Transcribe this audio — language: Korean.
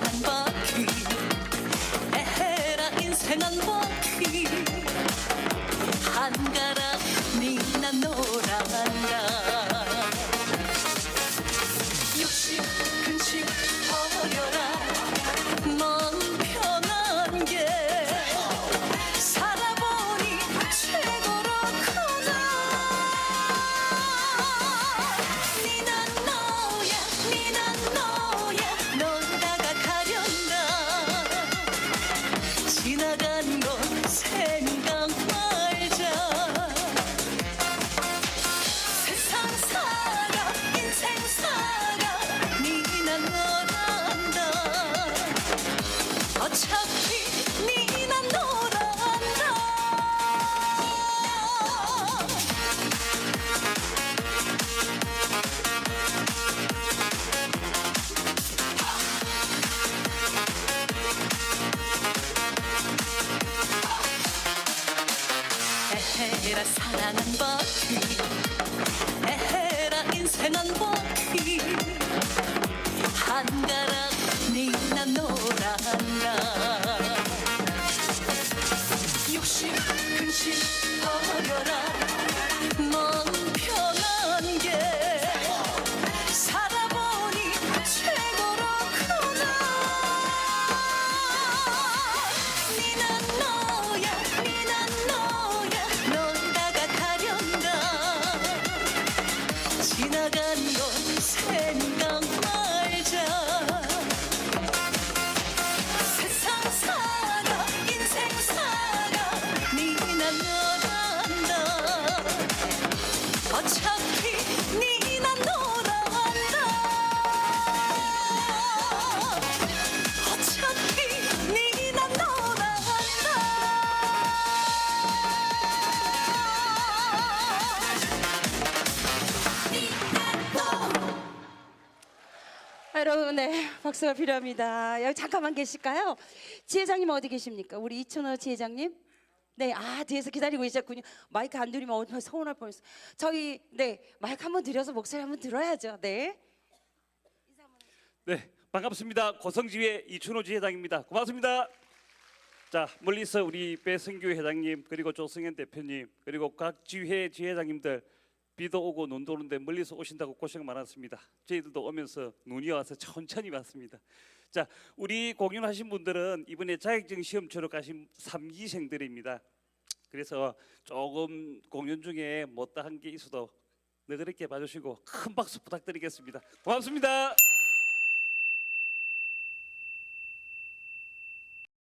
에헤라 에헤라 사랑한 바퀴 에헤라 인생 한 바퀴 한가락 니 여러분, 네, 박수가 필요합니다. 여기 잠깐만 계실까요? 지회장님 어디 계십니까? 우리 이춘호 지회장님? 네, 아 뒤에서 기다리고 계셨군요. 마이크 안 들으면 오늘 서운할 뻔했어. 저희 네 마이크 한번 드려서 목소리 한번 들어야죠. 네. 네, 반갑습니다. 고성지회 이춘호 지회장입니다. 고맙습니다. 자, 멀리서 우리 배성규 회장님 그리고 조승현 대표님 그리고 각 지회 지회장님들 비도 오고 눈도 오는데 멀리서 오신다고 고생 많았습니다. 저희들도 오면서 눈이 와서 천천히 왔습니다. 자, 우리 공연하신 분들은 이번에 자격증 시험 가신 3기생들입니다. 그래서 조금 공연 중에 못다한 게 있어도 너그럽게 봐주시고 큰 박수 부탁드리겠습니다. 고맙습니다.